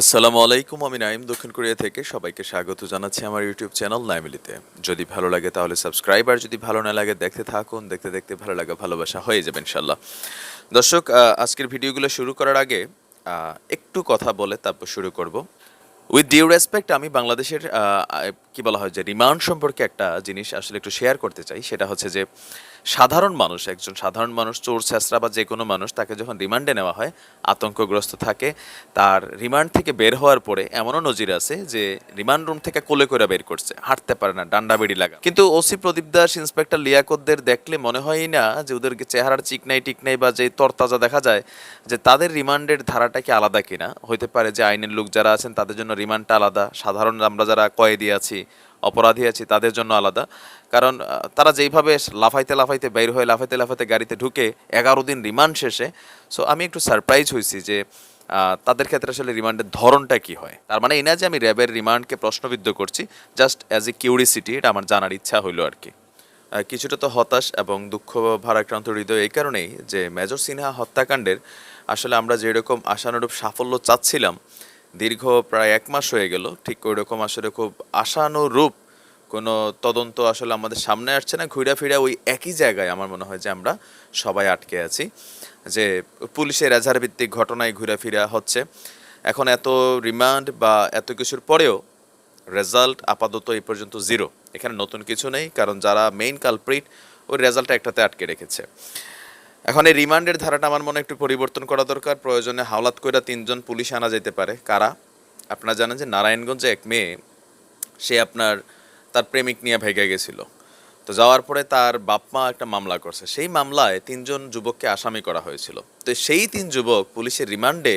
আসসালামু আলাইকুম, আমি নাইম দক্ষিণ কোরিয়া থেকে। সবাইকে স্বাগত জানাচ্ছি আমার ইউটিউব চ্যানেল নাইমিলিতে। যদি ভালো লাগে তাহলে সাবস্ক্রাইব, আর যদি ভালো না লাগে দেখতে থাকুন। দেখতে দেখতে ভালো লাগা, ভালোবাসা হয়ে যাবে ইনশাল্লাহ দর্শক আজকের ভিডিওগুলো শুরু করার আগে একটু কথা বলে তারপর শুরু করব। উইথ ডিউ রেসপেক্ট আমি বাংলাদেশের কি বলা হয় যে রিমান্ড সম্পর্কে একটা জিনিস আসলে একটু শেয়ার করতে চাই। সেটা হচ্ছে যে সাধারণ মানুষ, একজন সাধারণ মানুষ, চোর, ছেঁচড়া বা যে কোনো মানুষ, তাকে যখন রিমান্ডে নেওয়া হয়, আতঙ্কগ্রস্ত থাকে, তার রিমান্ড থেকে বের হওয়ার পরে এমনও নজির আছে যে রিমান্ড রুম থেকে কোলে করে বের করছে, হাঁটতে পারে না, ডান্ডা বেড়ি লাগা কিন্তু ওসি প্রদীপ দাস, ইন্সপেক্টর লিয়াকতদের দেখলে মনে হয়ই না যে ওদেরকে চেহারার চিকনাই টিকনাই বা যে তরতাজা দেখা যায়, যে তাদের রিমান্ডের ধারাটা কি আলাদা কিনা? হইতে পারে যে আইনের লোক যারা আছেন, তাদের জন্য রিমান্ডটা আলাদা। সাধারণ আমরা যারা কয়েদি আছি অপরাধী আছি, তাদের জন্য আলাদা। কারণ তারা যেইভাবে লাফাইতে লাফাইতে বের হয়ে লাফাইতে লাফাইতে গাড়িতে ঢুকে এগারো দিন রিমান্ড শেষে সো আমি একটু সারপ্রাইজ হয়েছি যে তাদের ক্ষেত্রে আসলে রিমান্ডের ধরনটা কি হয়? তার মানে এই না যে আমি র্যাবের রিমান্ডকে প্রশ্নবিদ্ধ করছি জাস্ট অ্যাজ এ কিউরিসিটি এটা আমার জানার ইচ্ছা হইল আর কি। কিছুটা তো হতাশ এবং দুঃখ ভারাক্রান্ত হৃদয় এই কারণেই যে, মেজর সিনহা হত্যাকাণ্ডের আসলে আমরা যেরকম আশানুরূপ সাফল্য চাচ্ছিলাম দীর্ঘ প্রায় এক মাস হয়ে গেল, ঠিক ওই রকম আসলে খুব আশানুরূপ কোনো তদন্ত আসলে আমাদের সামনে আসছে না। ঘুরা ফিরা ওই একই জায়গায় আমার মনে হয় যে আমরা সবাই আটকে আছি, যে পুলিশের এজাহার ভিত্তিক ঘটনায় ঘুরে ফিরা হচ্ছে। এখন এত রিমান্ড বা এত কিছুর পরেও রেজাল্ট আপাতত এই পর্যন্ত জিরো। এখানে নতুন কিছু নেই, কারণ যারা মেইন কালপ্রিট, ওই রেজাল্টটা একটাতে আটকে রেখেছে। এখন এই রিমান্ডের ধারাটা আমার মনে একটু পরিবর্তন করা দরকার। প্রয়োজনে হাওলাত কইরা তিনজন পুলিশ আনা যেতে পারে। কারা? আপনারা জানেন যে নারায়ণগঞ্জে এক মেয়ে, সে আপনার তার প্রেমিক নিয়ে ভেগে গেছিল। তো যাওয়ার পরে তার বাপ মা একটা মামলা করছে। সেই মামলায় তিনজন যুবককে আসামি করা হয়েছিল। তো সেই তিন যুবক পুলিশের রিমান্ডে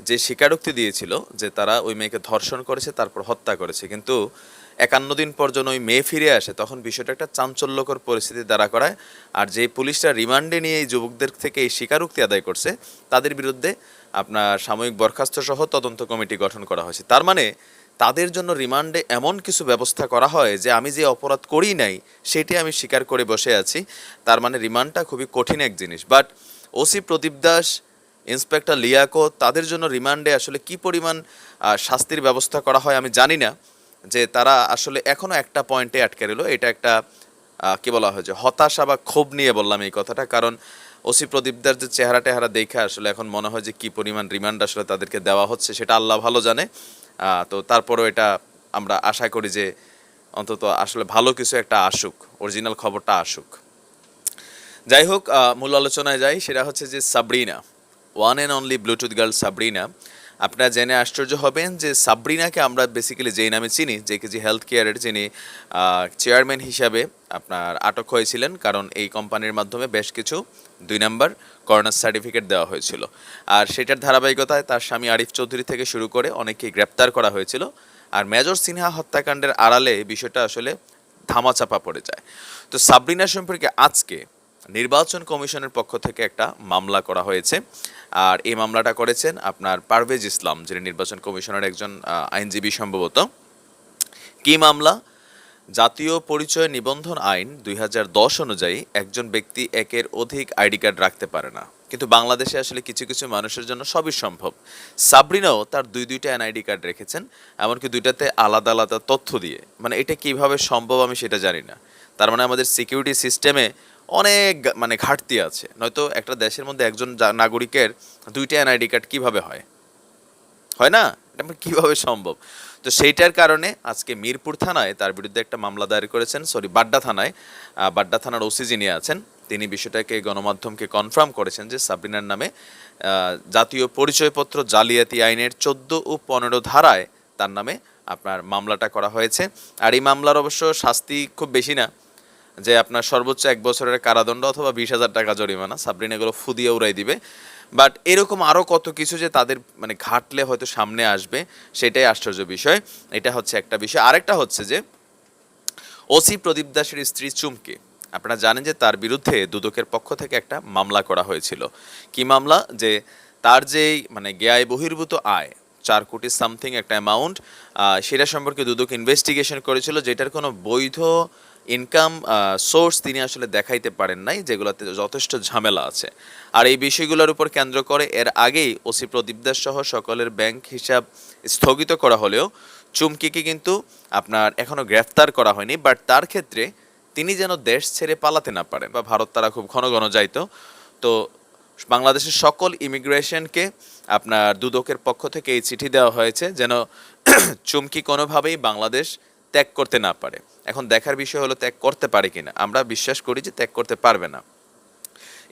যে স্বীকারোক্তি দিয়েছিল যে তারা ওই মেয়েকে ধর্ষণ করেছে, তারপর হত্যা করেছে। কিন্তু একান্ন দিন পর ওই মেয়ে ফিরে আসে, তখন বিষয়টা একটা চাঞ্চল্যকর পরিস্থিতি দ্বারা করায়। আর যে পুলিশরা রিমান্ডে নিয়ে এই যুবকদের থেকে এই স্বীকারোক্তি আদায় করছে, তাদের বিরুদ্ধে আপনার সাময়িক বরখাস্ত সহ তদন্ত কমিটি গঠন করা হয়েছে। তার মানে তাদের জন্য রিমান্ডে এমন কিছু ব্যবস্থা করা হয় যে আমি যে অপরাধ করি নাই, সেটি আমি স্বীকার করে বসে আছি। তার মানে রিমান্ডটা খুবই কঠিন এক জিনিস। But OC Pradip Das, inspector Liaquat, তাদের জন্য রিমান্ডে আসলে কি পরিমাণ শাস্তির ব্যবস্থা করা হয় আমি জানি না। যে তারা আসলে এখনও একটা পয়েন্টে আটকে রইল। এটা একটা কি বলা হয় যে হতাশা বা ক্ষোভ নিয়ে বললাম এই কথাটা। কারণ ওসি প্রদীপদার যে চেহারা টেহারা দেখে আসলে এখন মনে হয় যে কি পরিমাণ রিমান্ড আসলে তাদেরকে দেওয়া হচ্ছে সেটা আল্লাহ ভালো জানে। তো তারপরও এটা আমরা আশা করি যে অন্তত আসলে ভালো কিছু একটা আসুক অরিজিনাল খবরটা আসুক। যাই হোক মূল আলোচনায় যাই, সেটা হচ্ছে যে Sabrina one and only bluetooth girl Sabrina আপনারা জেনে আশ্চর্য হবেন যে সাবরিনাকে আমরা বেসিক্যালি যেই নামে চিনি, যে কেজি হেলথ কেয়ারের যিনি চেয়ারম্যান হিসাবে আপনার আটক হয়েছিলেন, কারণ এই কোম্পানির মাধ্যমে বেশ কিছু, দুই নাম্বার করোনার সার্টিফিকেট দেওয়া হয়েছিল। আর সেটার ধারাবাহিকতায় তার স্বামী আরিফ চৌধুরী থেকে শুরু করে অনেকেই গ্রেপ্তার করা হয়েছিল। আর মেজর সিনহা হত্যাকাণ্ডের আড়ালে বিষয়টা আসলে ধামাচাপা পড়ে যায়। তো সাবরিনা সম্পর্কে আজকে নির্বাচন কমিশনের পক্ষ থেকে একটা মামলা করা হয়েছে। আর এই মামলাটা করেছেন আপনার পারভেজ ইসলাম, যিনি নির্বাচন কমিশনের একজন আইনজীবী সম্ভবত। কি মামলা? জাতীয় পরিচয় নিবন্ধন আইন দুই হাজার দশ অনুযায়ী একজন ব্যক্তি একের অধিক আইডি কার্ড রাখতে পারে না। কিন্তু বাংলাদেশে আসলে কিছু কিছু মানুষের জন্য সবই সম্ভব। সাবরিনাও তার দুই, দুইটা এনআইডি কার্ড রেখেছেন, এমনকি দুইটাতে আলাদা আলাদা তথ্য দিয়ে। মানে এটা কীভাবে সম্ভব আমি সেটা জানি না। তার মানে আমাদের সিকিউরিটি সিস্টেমে অনেক মানে ঘাটতি আছে। নয়তো একটা দেশের মধ্যে একজন নাগরিকের দুইটা এনআইডি কার্ড কীভাবে হয়? হয় না? এটা কীভাবে সম্ভব? তো সেইটার কারণে আজকে মিরপুর থানায় তার বিরুদ্ধে একটা মামলা দায়ের করেছেন, সরি, বাড্ডা থানায় বাড্ডা থানার ওসি যিনি আছেন, তিনি বিষয়টাকে গণমাধ্যমকে কনফার্ম করেছেন যে সাবরিনার নামে জাতীয় পরিচয়পত্র জালিয়াতি আইনের চোদ্দ ও পনেরো ধারায় তার নামে আপনার মামলাটা করা হয়েছে। আর এই মামলার অবশ্য শাস্তি খুব বেশি না যে আপনার সর্বোচ্চ এক বছরের কারাদণ্ড অথবা বিশ হাজার টাকা জরিমানা, সাবরিন এগুলো ফুদিয়ে উড়াই দিবে। বাট এরকম আরও কত কিছু যে তাদের মানে ঘাটলে হয়তো সামনে আসবে, সেটাই আশ্চর্য বিষয়। এটা হচ্ছে একটা বিষয়। আরেকটা হচ্ছে যে, ওসি প্রদীপ দাসের স্ত্রী চুমকে। আপনারা জানেন যে তার বিরুদ্ধে দুদকের পক্ষ থেকে একটা মামলা করা হয়েছিল। কি মামলা? যে তার যেই মানে জ্ঞায় বহির্ভূত আয়, চার কোটি সামথিং একটা অ্যামাউন্ট সেটা সম্পর্কে দুদক ইনভেস্টিগেশন করেছিল, যেটার কোনো বৈধ ইনকাম সোর্স তিনি আসলে দেখাইতে পারেন নাই, যেগুলোতে যথেষ্ট ঝামেলা আছে। আর এই বিষয়গুলোর উপর কেন্দ্র করে এর আগেই ওসি প্রদীপ দাস সহ সকলের ব্যাংক হিসাব স্থগিত করা হলেও চুমকিকে কিন্তু আপনার এখনও গ্রেফতার করা হয়নি বাট তার ক্ষেত্রে তিনি যেন দেশ ছেড়ে পালাতে না পারেন, বা ভারত তারা খুব ঘন ঘন যাইতো। তো বাংলাদেশের সকল ইমিগ্রেশনকে আপনার দুদকের পক্ষ থেকে এই চিঠি দেওয়া হয়েছে, যেন চুমকি কোনোভাবেই বাংলাদেশ ত্যাগ করতে না পারে। এখন দেখার বিষয় হলো ত্যাগ করতে পারে কিনা। আমরা বিশ্বাস করি যে ত্যাগ করতে পারবে না।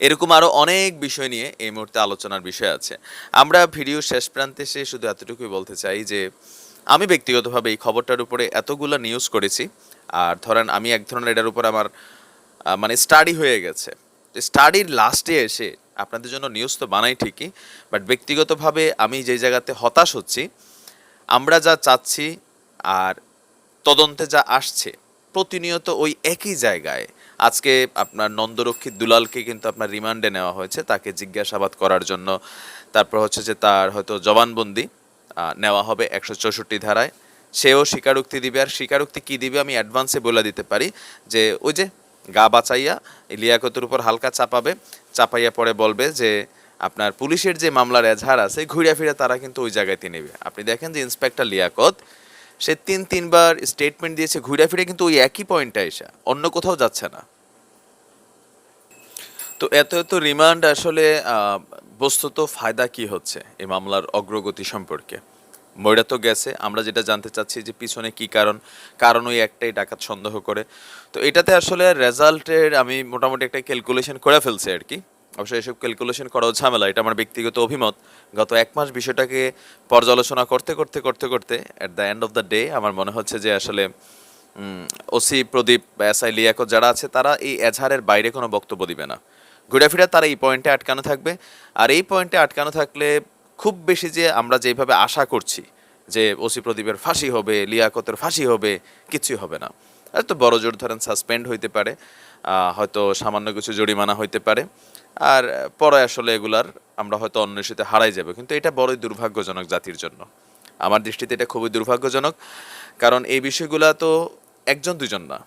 এরকম আরও অনেক বিষয় নিয়ে এই মুহূর্তে আলোচনার বিষয় আছে। আমরা ভিডিও শেষ প্রান্তে এসে শুধু এতটুকুই বলতে চাই যে, আমি ব্যক্তিগতভাবে এই খবরটার উপরে এতগুলো নিউজ করেছি, আর ধরেন আমি এক ধরনের এটার উপর আমার মানে স্টাডি হয়ে গেছে। স্টাডির লাস্টে এসে আপনাদের জন্য নিউজ তো বানাই ঠিকই বাট ব্যক্তিগতভাবে আমি যে জায়গাতে হতাশ হচ্ছি, আমরা যা চাচ্ছি আর তদন্তে যা আসছে, প্রতিনিয়ত ওই একই জায়গায়। আজকে আপনার নন্দরক্ষী দুলালকে কিন্তু আপনার রিমান্ডে নেওয়া হয়েছে, তাকে জিজ্ঞাসাবাদ করার জন্য। তারপর হচ্ছে যে তার হয়তো জবানবন্দি নেওয়া হবে একশো চৌষট্টি ধারায়। সেও স্বীকারোক্তি দিবে। আর স্বীকারোক্তি কি দিবে আমি অ্যাডভান্সে বলে দিতে পারি যে, ওই যে গা বাঁচাইয়া লিয়াকতের উপর হালকা চাপাবে, চাপাইয়া পরে বলবে যে, আপনার পুলিশের যে মামলার এজাহার আছে ঘুরে ফিরে তারা কিন্তু ওই জায়গাতে নেবে আপনি দেখেন যে ইন্সপেক্টর লিয়াকত সে তিন তিনবার স্টেটমেন্ট দিয়েছে, ঘুরে ফিরে কিন্তু ওই একই পয়েন্টে এসে, অন্য কোথাও যাচ্ছে না। তো এত এত রিমান্ড আসলে বস্তুত ফায়দা কি হচ্ছে এই মামলার অগ্রগতি সম্পর্কে? ময়রা তো গেছে, আমরা যেটা জানতে চাচ্ছি যে পিছনে কি কারণ কারণ ওই একটাই ডাকাত সন্দেহ করে। তো এটাতে আসলে রেজাল্টের আমি মোটামুটি একটা ক্যালকুলেশন করে ফেলছি আর কি। অবশ্যই এসব ক্যালকুলেশন করাও ঝামেলা, এটা আমার ব্যক্তিগত অভিমত। গত এক মাস বিষয়টাকে পর্যালোচনা করতে করতে করতে করতে at the end of the day আমার মনে হচ্ছে যে আসলে OC Pradip S I Liaquat যারা আছে, তারা এই এজাহারের বাইরে কোনো বক্তব্য দিবে না। ঘুরে ফিরে তারা এই পয়েন্টে আটকানো থাকবে। আর এই পয়েন্টে আটকানো থাকলে খুব বেশি যে আমরা যেভাবে আশা করছি যে ওসি প্রদীপের ফাঁসি হবে, লিয়াকতের ফাঁসি হবে, কিছুই হবে না। আর তো বড় জোর ধরেন সাসপেন্ড হইতে পারে হয়তো সামান্য কিছু জরিমানা হইতে পারে। আর পরে আসলে এগুলার আমরা হয়তো অন্বেষিতে হারাই যাবে, কিন্তু এটা বড়ই দুর্ভাগ্যজনক জাতির জন্য। আমার দৃষ্টিতে এটা খুবই দুর্ভাগ্যজনক, কারণ এই বিষয়গুলো তো একজন দুজন না।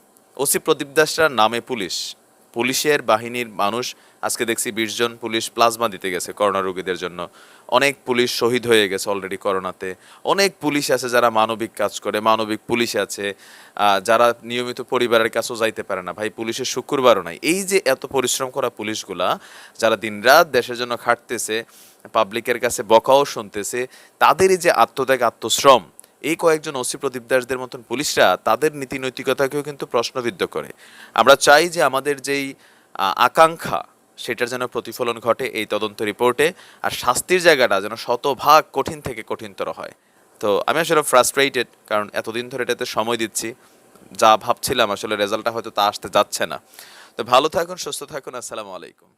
ওসি প্রদীপ দাসরা নামে পুলিশ পুলিশের বাহিনীর মানুষ, আজকে দেখছি বিশ জন পুলিশ প্লাজমা দিতে গেছে করোনা রোগীদের জন্য। অনেক পুলিশ শহীদ হয়ে গেছে অলরেডি করোনাতে। অনেক পুলিশ আছে যারা মানবিক কাজ করে, মানবিক পুলিশ আছে যারা নিয়মিত পরিবারের কাছেও যাইতে পারে না। ভাই, পুলিশের শুক্রবারও নাই। এই যে এত পরিশ্রম করা পুলিশগুলা, যারা দিনরাত দেশের জন্য খাটতেছে পাবলিকের কাছে বকাও শুনতেছে, তাদেরই যে আত্মত্যাগ, আত্মশ্রম এই কয়েকজন ওসি প্রদীপ দাসদের মতন পুলিশরা তাদের নীতি নৈতিকতাকেও কিন্তু প্রশ্নবিদ্ধ করে। আমরা চাই যে আমাদের যেই আকাঙ্ক্ষা, সেটার যেন প্রতিফলন ঘটে এই তদন্ত রিপোর্টে, আর শাস্তির জায়গাটা যেন শতভাগ কঠিন থেকে কঠিনতর হয়। তো আমি আসলে ফ্রাস্ট্রেটেড কারণ এতদিন ধরে এটাতে সময় দিচ্ছি। যা ভাবছিলাম আসলে রেজাল্টটা হয়তো তা আসতে যাচ্ছে না। তো ভালো থাকুন, সুস্থ থাকুন, আসসালামু আলাইকুম।